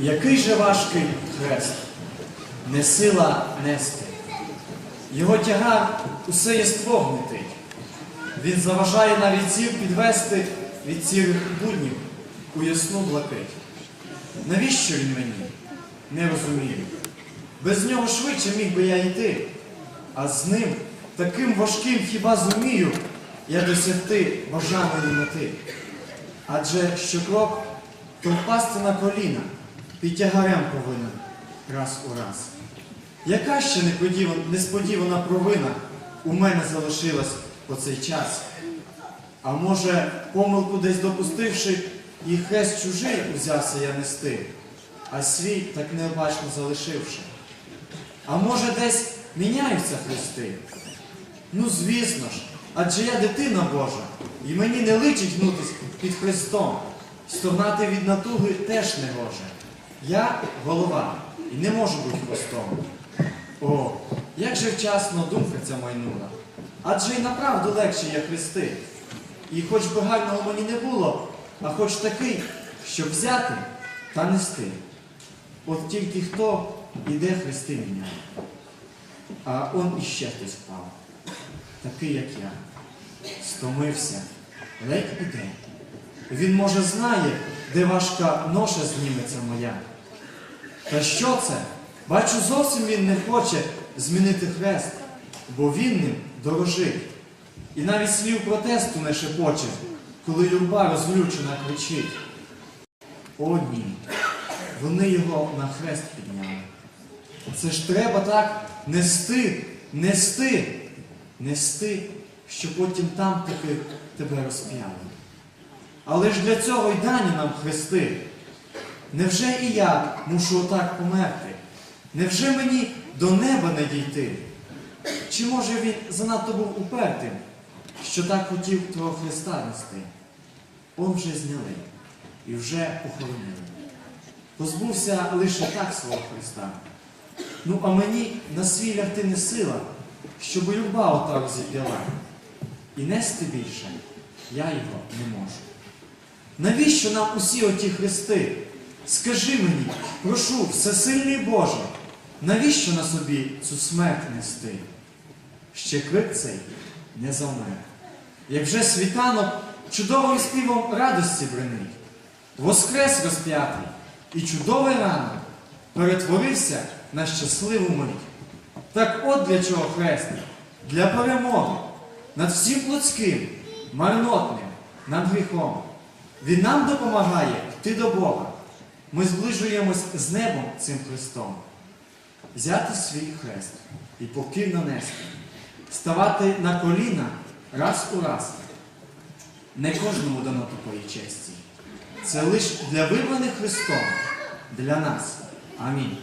Який же важкий хрест, не сила нести. Його тягар усе єство гнетить. Він заважає навіть зір підвести від сірих буднів у ясну блакить. Навіщо він мені? Не розумію. Без нього швидше міг би я йти, а з ним таким важким хіба зумію я досягти бажаної мети. Адже щокрок то впасти на коліна під тягарем повинен раз у раз. Яка ще несподівана провина у мене залишилась по цей час? А може, помилку десь допустивши, і хрест чужий узявся я нести, а свій так необачно залишивши. А може, десь міняються хрести? Ну, звісно ж, адже я дитина Божа, і мені не личить гнутись під Христом. Стогнати від натуги теж не може. Я голова і не можу бути хвостом. О, як же вчасно думка ця майнула. Адже й направду легше є хрести. І хоч би гарного мені не було, а хоч такий, щоб взяти та нести. От тільки хто іде хрести міняє. А он іще хтось впав, такий, як я. Стомився, ледь іде. Він, може, знає, де важка ноша зніметься моя. Та що це? Бачу, зовсім він не хоче змінити хрест, бо він ним дорожить. І навіть слів протесту не шепоче, коли юрба розлючена кричить. О, ні, вони його на хрест підняли. Це ж треба так нести, нести, нести, що потім там таки тебе розп'яли. Але ж для цього й дані нам хрести. Невже і я мушу отак померти? Невже мені до неба не дійти? Чи може він занадто був упертим, що так хотів того Христа нести? Он вже зняли і вже похоронили. Позбувся лише так свого Христа. Ну, а мені на свій лягти не сила, щоб люба отак зіп'яла. І нести більше я його не можу. Навіщо нам усі оті хрести? Скажи мені, прошу, всесильний Боже, навіщо на собі цю смерть нести? Ще крик цей не завмер. Як вже світанок чудовим співом радості бренить, воскрес розп'ятий, і чудовий ранок перетворився на щасливу мить. Так от для чого хрест? Для перемоги над всім плотським, марнотним, над гріхом. Він нам допомагає йти до Бога. Ми зближуємось з небом цим Христом. Взяти свій хрест і покірно нести, ставати на коліна раз у раз. Не кожному дано такої честі. Це лише для вибраних Христом, для нас. Амінь.